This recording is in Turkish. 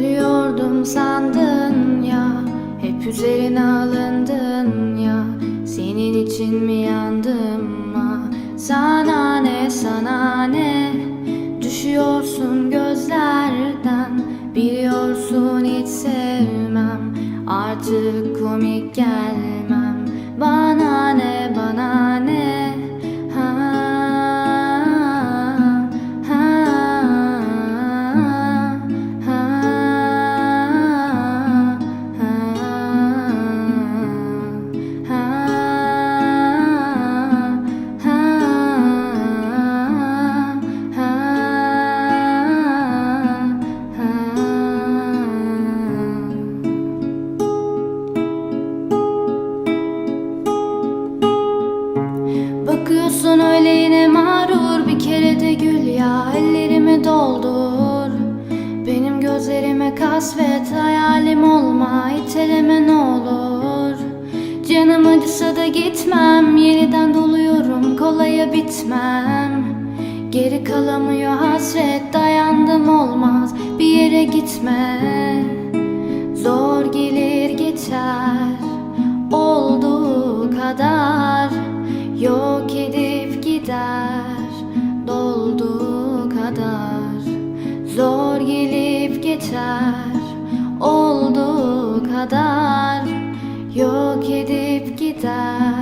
Ölüyordum sandın ya Hep üzerine alındın ya. Senin için mi yandım ha? Sana ne sana ne? Düşüyorsun gözlerden Biliyorsun hiç sevmem. Artık komik gelmem. Kasvet hayalim olma iteleme ne olur. Canım acısa da gitmem yeniden doluyorum kolaya bitmem. Geri kalamıyor hasret dayandım olmaz bir yere gitme. Zor gelir geçer olduğu kadar. Yok edip gider dolduğu kadar Zor gelip geçer olduğu kadar Yok edip gider